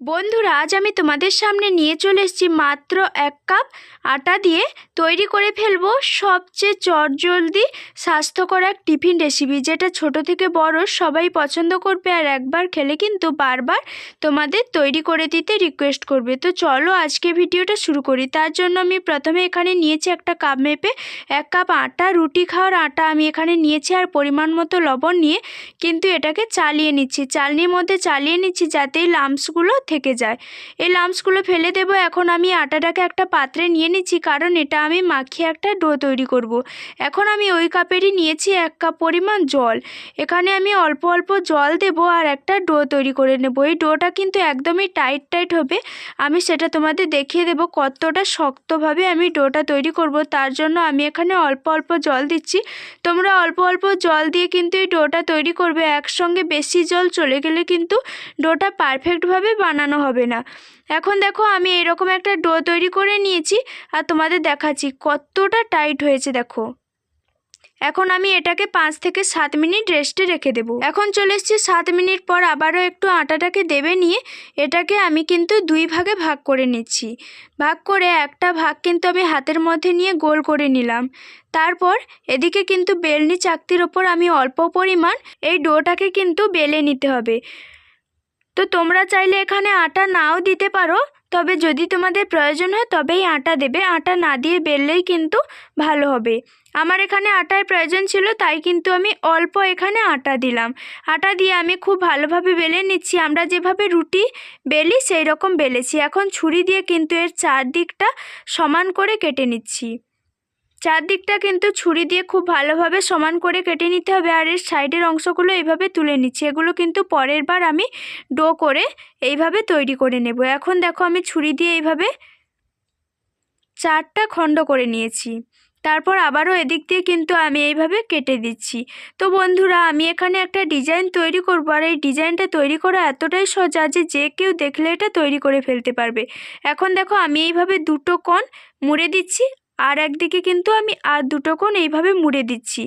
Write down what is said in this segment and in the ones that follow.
বন্ধুরা, আজ আমি তোমাদের সামনে নিয়ে চলে এসেছি মাত্র এক কাপ আটা দিয়ে তৈরি করে ফেলব সবচেয়ে চটজলদি, স্বাস্থ্যকর এক টিফিন রেসিপি যেটা ছোট থেকে বড় সবাই পছন্দ করবে আর একবার খেলে কিন্তু বারবার তোমাদের তৈরি করে দিতে রিকোয়েস্ট করবে। তো চলো আজকে ভিডিওটা শুরু করি। তার জন্য আমি প্রথমে এখানে নিয়েছি একটা কাপ মেপে এক কাপ আটা, রুটি খাওয়ার আটা আমি এখানে নিয়েছি আর পরিমাণ মতো লবণ নিয়ে কিন্তু এটাকে চালিয়ে নিচ্ছি। চালনির মধ্যে চালিয়ে নিচ্ছি যাতে এই লাম্পসগুলো থেকে যায়। এই লাম্পসগুলো ফেলে দেবো, এখন আমি আটাটাকে একটা পাত্রে নিয়ে নিচ্ছি, কারণ এটা আমি মাখিয়ে একটা ডো তৈরি করব। এখন আমি ওই কাপেরই নিয়েছি এক কাপ পরিমাণ জল। এখানে আমি অল্প অল্প জল দেব আর একটা ডো তৈরি করে নেব। এই ডোটা কিন্তু একদমই টাইট টাইট হবে। আমি সেটা তোমাদের দেখিয়ে দেব কতটা শক্তভাবে আমি ডোটা তৈরি করব। তার জন্য আমি এখানে অল্প অল্প জল দিচ্ছি। তোমরা অল্প অল্প জল দিয়ে কিন্তু এই ডোটা তৈরি করবে। একসঙ্গে বেশি জল চলে গেলে কিন্তু ডোটা পারফেক্টভাবে বানানো হবে না। এখন দেখো আমি এরকম একটা ডো তৈরি করে নিয়েছি আর তোমাদের দেখাচ্ছি কতটা টাইট হয়েছে দেখো। এখন আমি এটাকে পাঁচ থেকে সাত মিনিট রেস্টে রেখে দেবো। এখন চলে এসেছি সাত মিনিট পর আবারও একটু আটাটাকে দেবে নিয়ে এটাকে আমি কিন্তু দুই ভাগে ভাগ করে নিচ্ছি। ভাগ করে একটা ভাগ কিন্তু আমি হাতের মধ্যে নিয়ে গোল করে নিলাম। তারপর এদিকে কিন্তু বেলনি চাকতির ওপর আমি অল্প পরিমাণ এই ডোটাকে কিন্তু বেলে নিতে হবে। তো তোমরা চাইলে এখানে আটা নাও দিতে পারো। তবে যদি তোমাদের প্রয়োজন হয় তবেই আটা দেবে। আটা না দিয়ে বেললেই কিন্তু ভালো হবে। আমার এখানে আটার প্রয়োজন ছিল, তাই কিন্তু আমি অল্প এখানে আটা দিলাম। আটা দিয়ে আমি খুব ভালোভাবে বেলে নিচ্ছি। আমরা যেভাবে রুটি বেলি সেই রকম বেলেছি। এখন ছুরি দিয়ে কিন্তু এর চারদিকটা সমান করে কেটে নিচ্ছি। চারদিকটা কিন্তু ছুরি দিয়ে খুব ভালোভাবে সমান করে কেটে নিতে হবে আর এর সাইডের অংশগুলো এইভাবে তুলে নিচ্ছি। এগুলো কিন্তু পরের বার আমি ডো করে এইভাবে তৈরি করে নেব। এখন দেখো আমি ছুরি দিয়ে এইভাবে চারটা খণ্ড করে নিয়েছি। তারপর আবারও এদিক দিয়ে কিন্তু আমি এইভাবে কেটে দিচ্ছি। তো বন্ধুরা, আমি এখানে একটা ডিজাইন তৈরি করব আর এই ডিজাইনটা তৈরি করা এতটাই সোজা যে যে কেউ দেখলে এটা তৈরি করে ফেলতে পারবে। এখন দেখো আমি এইভাবে দুটো কোণ মুড়ে দিচ্ছি আর একদিকে কিন্তু আমি আর দুটো কোণ এইভাবে মুড়ে দিচ্ছি।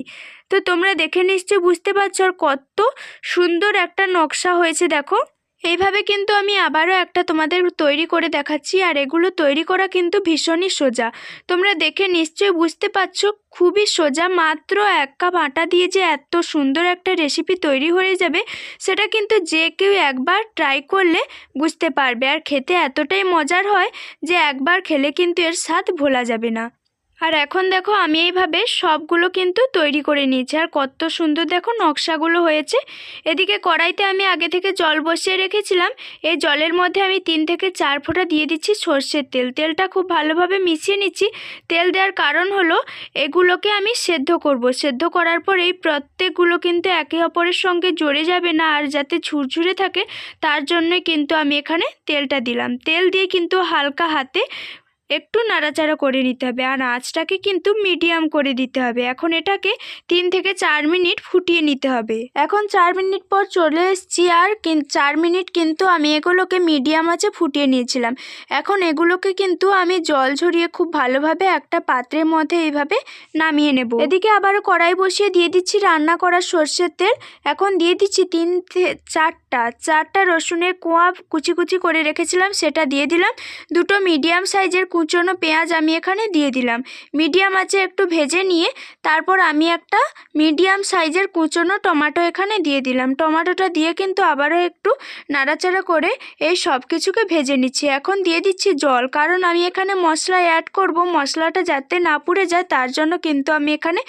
তো তোমরা দেখে নিশ্চয় বুঝতে পারছ আর কত সুন্দর একটা নকশা হয়েছে, দেখো। এইভাবে কিন্তু আমি আবারও একটা তোমাদের তৈরি করে দেখাচ্ছি আর এগুলো তৈরি করা কিন্তু ভীষণই সোজা। তোমরা দেখে নিশ্চয়ই বুঝতে পারছ, খুবই সোজা, মাত্র এক কাপ আটা দিয়ে যে এত সুন্দর একটা রেসিপি তৈরি হয়ে যাবে, সেটা কিন্তু যে কেউ একবার ট্রাই করলে বুঝতে পারবে। আর খেতে এতটাই মজার হয় যে একবার খেলে কিন্তু এর স্বাদ ভোলা যাবে না। আর এখন দেখো আমি এইভাবে সবগুলো কিন্তু তৈরি করে নিয়েছি। আর কত সুন্দর দেখো নকশাগুলো হয়েছে। এদিকে কড়াইতে আমি আগে থেকে জল বসিয়ে রেখেছিলাম। এই জলের মধ্যে আমি তিন থেকে চার ফোঁটা দিয়ে দিচ্ছি সর্ষের তেল। তেলটা খুব ভালোভাবে মিশিয়ে নিচ্ছি। তেল দেওয়ার কারণ হলো এগুলোকে আমি সেদ্ধ করব। সেদ্ধ করার পর এই প্রত্যেকগুলো কিন্তু একে অপরের সঙ্গে জড়ে যাবে না আর যাতে ঝুরঝুরে থাকে, তার জন্যই কিন্তু আমি এখানে তেলটা দিলাম। তেল দিয়ে কিন্তু হালকা হাতে একটু নাড়াচাড়া করে নিতে হবে। আর আঁচটাকে কিন্তু মিডিয়াম করে দিতে হবে। এখন এটাকে তিন থেকে চার মিনিট ফুটিয়ে নিতে হবে। এখন চার মিনিট পর চলে এসেছি আর চার মিনিট কিন্তু আমি এগুলোকে মিডিয়াম আঁচে ফুটিয়ে নিয়েছিলাম। এখন এগুলোকে কিন্তু আমি জল ঝরিয়ে খুব ভালোভাবে একটা পাত্রের মধ্যে এইভাবে নামিয়ে নেব। এদিকে আবারও কড়াই বসিয়ে দিয়ে দিচ্ছি রান্না করা সর্ষের তেল। এখন দিয়ে দিচ্ছি তিন চারটা। চারটা রসুনের কোয়া কুচি কুচি করে রেখেছিলাম, সেটা দিয়ে দিলাম। দুটো মিডিয়াম সাইজের কুচনো পেঁয়াজ আমি এখানে দিয়ে দিলাম। মিডিয়াম আছে একটু ভেজে নিয়ে তারপর আমি একটা মিডিয়াম সাইজের কুচনো টমাটো এখানে দিয়ে দিলাম। টমাটোটা দিয়ে কিন্তু আবারও একটু নাড়াচাড়া করে এই সব কিছুকে ভেজে নিচ্ছি। এখন দিয়ে দিচ্ছি জল, কারণ আমি এখানে মশলা অ্যাড করব। মশলাটা যাতে না পুড়ে যায়, তার জন্য কিন্তু আমি এখানে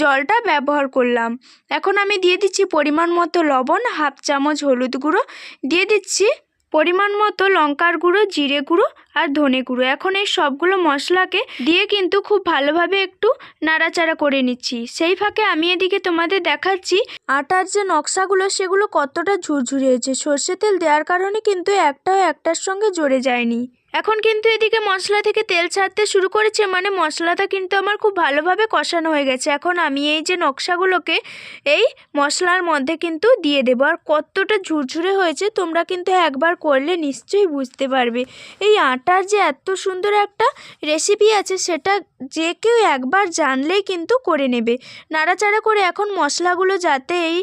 জলটা ব্যবহার করলাম। এখন আমি দিয়ে দিচ্ছি পরিমাণ মতো লবণ, হাফ চামচ হলুদ গুঁড়ো। দিয়ে দিচ্ছি পরিমাণ মতো লঙ্কার গুঁড়ো, জিরে গুঁড়ো আর ধনে গুঁড়ো। এখন এই সবগুলো মশলাকে দিয়ে কিন্তু খুব ভালোভাবে একটু নাড়াচাড়া করে নিচ্ছি। সেই ফাঁকে আমি এদিকে তোমাদের দেখাচ্ছি আটার যে নকশাগুলো, সেগুলো কতটা ঝুরঝুরে হয়েছে। সর্ষে তেল দেওয়ার কারণে কিন্তু একটাও একটার সঙ্গে জড়ে যায়নি। এখন কিন্তু এদিকে মশলা থেকে তেল ছাড়তে শুরু করেছে মানে মশলাটা কিন্তু আমার খুব ভালোভাবে কষানো হয়ে গেছে। এখন আমি এই যে নকশাগুলোকে এই মশলার মধ্যে কিন্তু দিয়ে দেবো। আর কতটা ঝুরঝুরে হয়েছে, তোমরা কিন্তু একবার করলে নিশ্চয়ই বুঝতে পারবে। এই আটার যে এত সুন্দর একটা রেসিপি আছে, সেটা যে কেউ একবার জানলেই কিন্তু করে নেবে। নাড়াচাড়া করে এখন মশলাগুলো যাতে এই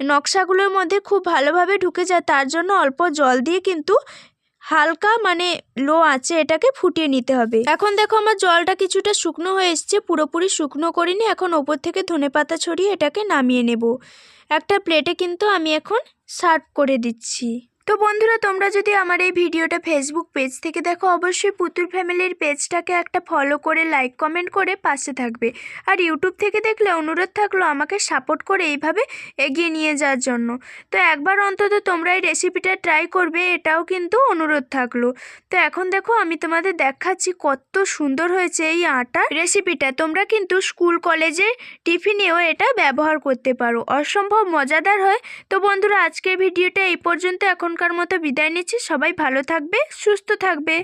নকশাগুলোর মধ্যে খুব ভালোভাবে ঢুকে যায়, তার জন্য অল্প জল দিয়ে কিন্তু হালকা মানে লো আছে এটাকে ফুটিয়ে নিতে হবে। এখন দেখো আমার জলটা কিছুটা শুকনো হয়ে এসছে, পুরোপুরি শুকনো করিনি, এখন ওপর থেকে ধনেপাতা ছড়িয়ে এটাকে নামিয়ে নেব। একটা প্লেটে কিন্তু আমি এখন সার্ভ করে দিচ্ছি। তো বন্ধুরা, তোমরা যদি আমার এই ভিডিওটা ফেসবুক পেজ থেকে দেখো, অবশ্যই পুতুল ফ্যামিলির পেজটাকে একটা ফলো করে লাইক কমেন্ট করে পাশে থাকবে। আর ইউটিউব থেকে দেখলে অনুরোধ থাকল আমাকে সাপোর্ট করে এইভাবে এগিয়ে নিয়ে যাওয়ার জন্য। তো একবার অন্তত তোমরা এই রেসিপিটা ট্রাই করবে, এটাও কিন্তু অনুরোধ থাকল। তো এখন দেখো, আমি তোমাদের দেখাচ্ছি কত সুন্দর হয়েছে এই আটার রেসিপিটা তোমরা কিন্তু স্কুল কলেজে টিফিনেও এটা ব্যবহার করতে পারো। অসম্ভব মজাদার হয়। তো বন্ধুরা, আজকের ভিডিওটা এই পর্যন্ত। এখনকার মতো বিদায় নিচ্ছি। সবাই ভালো থাকবে সুস্থ থাকবে।